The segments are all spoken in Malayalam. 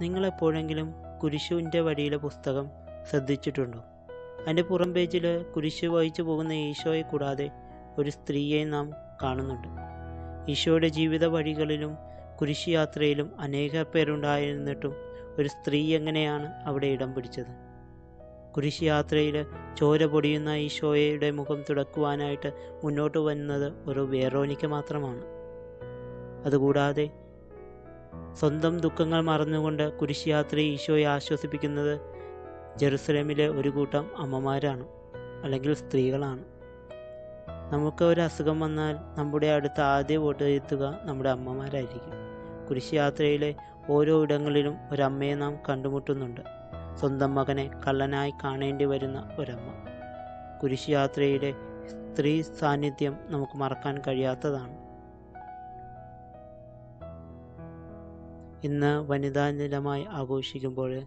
നിങ്ങളെപ്പോഴെങ്കിലും കുരിശുവിന്റെ വഴിയിലെ പുസ്തകം ശ്രദ്ധിച്ചിട്ടുണ്ടോ? അതിന്റെ പുറം പേജിൽ കുരിശു വഹിച്ചു പോകുന്ന ഈശോയെ കൂടാതെ ഒരു സ്ത്രീയെ നാം കാണുന്നുണ്ട്. ഈശോയുടെ ജീവിത വഴികളിലും കുരിശ് യാത്രയിലും അനേക പേരുണ്ടായിരുന്നിട്ടും ഒരു സ്ത്രീ എങ്ങനെയാണ് അവിടെ ഇടം പിടിച്ചത്? കുരിശ് യാത്രയിൽ ചോര പൊടിയുന്ന ഈശോയുടെ മുഖം തുടക്കുവാനായിട്ട് മുന്നോട്ട് വന്നത് ഒരു വേറോനിക്ക് മാത്രമാണ്. അതുകൂടാതെ സ്വന്തം ദുഃഖങ്ങൾ മറന്നുകൊണ്ട് കുരിശിയാത്രി ഈശോയെ ആശ്വസിപ്പിക്കുന്നത് ജെറുസലേമിലെ ഒരു കൂട്ടം അമ്മമാരാണ് അല്ലെങ്കിൽ സ്ത്രീകളാണ്. നമുക്ക് ഒരു അസുഖം വന്നാൽ നമ്മുടെ അടുത്ത് ആദ്യം വോട്ട് എത്തുക നമ്മുടെ അമ്മമാരായിരിക്കും. കുരിശിയാത്രയിലെ ഓരോ ഇടങ്ങളിലും ഒരമ്മയെ നാം കണ്ടുമുട്ടുന്നുണ്ട്. സ്വന്തം മകനെ കള്ളനായി കാണേണ്ടി വരുന്ന ഒരമ്മ. കുരിശിയാത്രയിലെ സ്ത്രീ സാന്നിധ്യം നമുക്ക് മറക്കാൻ കഴിയാത്തതാണ്. ഇന്ന് വനിതാ ദിനമായി ആഘോഷിക്കുമ്പോൾ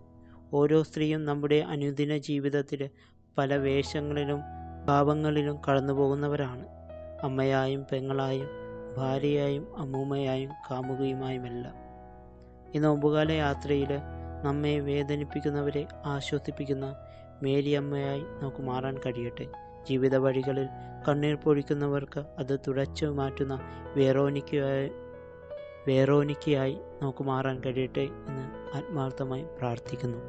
ഓരോ സ്ത്രീയും നമ്മുടെ അനുദിന ജീവിതത്തിൽ പല വേഷങ്ങളിലും ഭാവങ്ങളിലും കടന്നു പോകുന്നവരാണ്. അമ്മയായും പെങ്ങളായും ഭാര്യയായും അമ്മൂമ്മയായും കാമുകയുമായുമെല്ലാം. ഈ നോമ്പുകാല യാത്രയിൽ നമ്മെ വേദനിപ്പിക്കുന്നവരെ ആശ്വസിപ്പിക്കുന്ന മേരിയമ്മയായി നമുക്ക് മാറാൻ കഴിയട്ടെ. ജീവിത വഴികളിൽ കണ്ണീർ പൊഴിക്കുന്നവർക്ക് അത് തുടച്ചു മാറ്റുന്ന വേറോനിക്കയായി വേറോനിക്കയായി നമുക്ക് മാറാൻ കഴിയട്ടെ എന്ന് ആത്മാർത്ഥമായി പ്രാർത്ഥിക്കുന്നു.